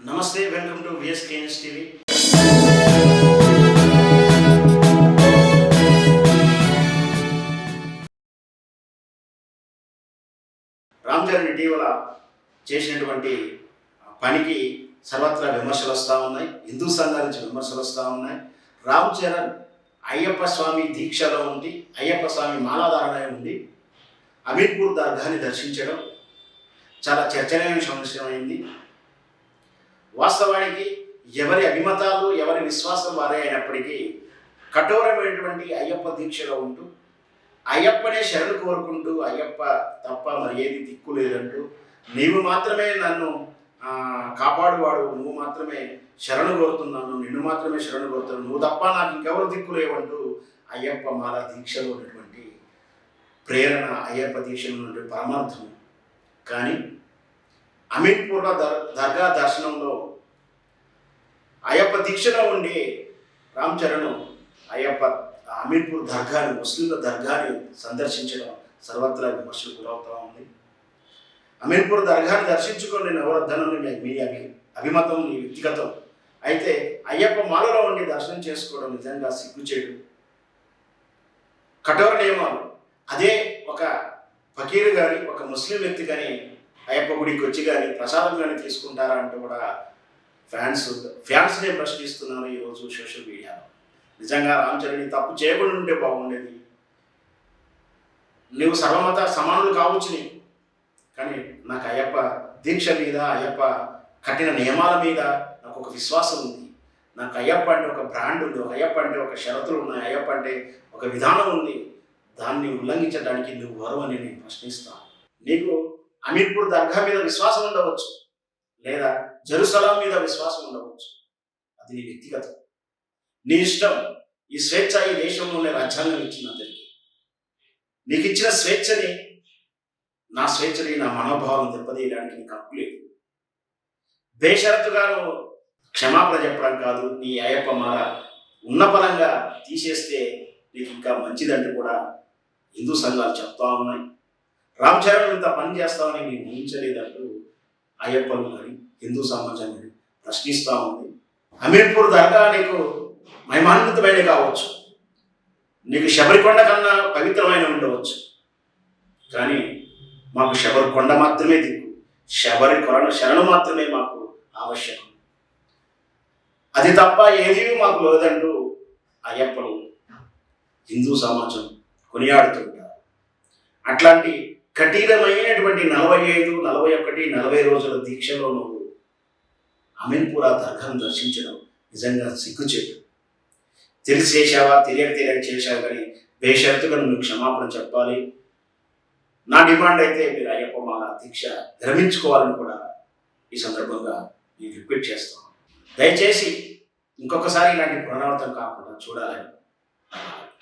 నమస్తే welcome to VS KS TV Ram Charan ఇటీవల చేసినటువంటి పనికి సర్వత్రా విమర్శలు వస్తూ ఉన్నాయి. హిందూ సంఘాల నుంచి విమర్శలు వస్తూ ఉన్నాయి. రామ్ చరణ్ అయ్యప్ప స్వామి దీక్షలో ఉండి అయ్యప్ప స్వామి మాలాధారణ ఉండి అమీర్పూర్ దర్గాని దర్శించడం చాలా చర్చనీయాంశమైంది వాస్తవానికి ఎవరి అభిమతాలు ఎవరి విశ్వాసం వారే అయినప్పటికీ కఠోరమైనటువంటి అయ్యప్ప దీక్షలో ఉంటూ అయ్యప్పనే శరణు కోరుకుంటూ అయ్యప్ప తప్ప మరి ఏది దిక్కు లేదంటూ నీవు మాత్రమే నన్ను కాపాడువాడు నువ్వు మాత్రమే శరణు కోరుతున్నాను నిన్ను మాత్రమే శరణు కోరుతున్నాను నువ్వు తప్ప నాకు ఇంకెవరు దిక్కు లేవంటూ అయ్యప్ప మాల దీక్షలో ఉన్నటువంటి ప్రేరణ అయ్యప్ప దీక్షలో ఉన్నటువంటి పరమార్థం. కానీ అమీర్పూర్ల దర్ దర్గా దర్శనంలో అయ్యప్ప దీక్షలో ఉండి రామ్ చరణ్ అయ్యప్ప అమీర్పూర్ దర్గాని ముస్లింల దర్గాని సందర్శించడం సర్వత్రా విమర్శలు గురవుతూ ఉంది. అమీర్పూర్ దర్గాని దర్శించుకొని నేను మీ అభి అభిమతం మీ వ్యక్తిగతం. అయితే అయ్యప్ప మాలలో ఉండి దర్శనం చేసుకోవడం నిజంగా సిగ్గుచేటు. కఠోర నియమాలు. అదే ఒక ఫకీరు కానీ ఒక ముస్లిం వ్యక్తి కానీ అయ్యప్ప గుడికి వచ్చి కానీ ప్రసాదం కానీ తీసుకుంటారా అంటూ కూడా ఫ్యాన్స్ ఫ్యాన్స్నే ప్రశ్నిస్తున్నారు ఈరోజు సోషల్ మీడియాలో నిజంగా రామ్ చరణ్ తప్పు చేయకుండా ఉంటే బాగుండేది. నువ్వు సర్వమత సమానులు కావచ్చు నీ కానీ నాకు అయ్యప్ప దీక్ష మీద అయ్యప్ప కఠిన నియమాల మీద నాకు ఒక విశ్వాసం ఉంది. నాకు అయ్యప్ప అంటే ఒక బ్రాండ్ ఉంది ఒక అయ్యప్ప అంటే ఒక షరతులు ఉన్నాయి అయ్యప్ప అంటే ఒక విధానం ఉంది. దాన్ని ఉల్లంఘించడానికి నువ్వు వరవని నేను ప్రశ్నిస్తాను. నీకు అమీర్పూర్ దర్గా మీద విశ్వాసం ఉండవచ్చు. లేదా జరుసలాం మీద విశ్వాసం ఉండవచ్చు. అది నీ వ్యక్తిగతం. నీ ఇష్టం ఈ స్వేచ్ఛ ఈ దేశంలోనే రాజ్యాంగం ఇచ్చిన అందరికీ. నీకు ఇచ్చిన స్వేచ్ఛని నా స్వేచ్ఛని నా మనోభావం దెబ్బతీయడానికి నీకు హక్కు లేదు. బేషరతుగాను క్షమాపణ చెప్పడం కాదు నీ అయ్యప్ప మాల ఉన్న పరంగా తీసేస్తే నీకు ఇంకా మంచిదంటూ కూడా హిందూ సంఘాలు చెప్తా ఉన్నాయి. రామ్ చరణ్ ఇంత పని చేస్తామని నేను ఊహించలేదంటూ అయ్యప్పను కానీ హిందూ సమాజం ప్రశ్నిస్తూ ఉంది. అమీర్పూర్ దర్గా నీకు మహిమాన్వితమైన కావచ్చు. నీకు శబరికొండ కన్నా పవిత్రమైన ఉండవచ్చు. కానీ మాకు శబరికొండ మాత్రమే దిక్కు. శబరి కొరణ శరణం మాత్రమే మాకు ఆవశ్యకం. అది తప్ప ఏది మాకు లేదంటూ అయ్యప్పలు హిందూ సమాజం కొనియాడుతుంటారు. అట్లాంటి కఠినమైనటువంటి నలభై ఐదు నలభై ఒకటి నలభై రోజుల దీక్షలో నువ్వు అమీన్పురా దర్గాను దర్శించడం నిజంగా సిగ్గుచేటు. తెలిసి చేశావా? తెలియక తెలియక చేశావు కానీ బేషరతుగా నువ్వు క్షమాపణ చెప్పాలి. నా డిమాండ్ అయితే మీరు అయ్యప్ప మాల దీక్ష విరమించుకోవాలని కూడా ఈ సందర్భంగా నేను రిక్వెస్ట్ చేస్తాను దయచేసి ఇంకొకసారి ఇలాంటి పునరావృతం కాకుండా చూడాలని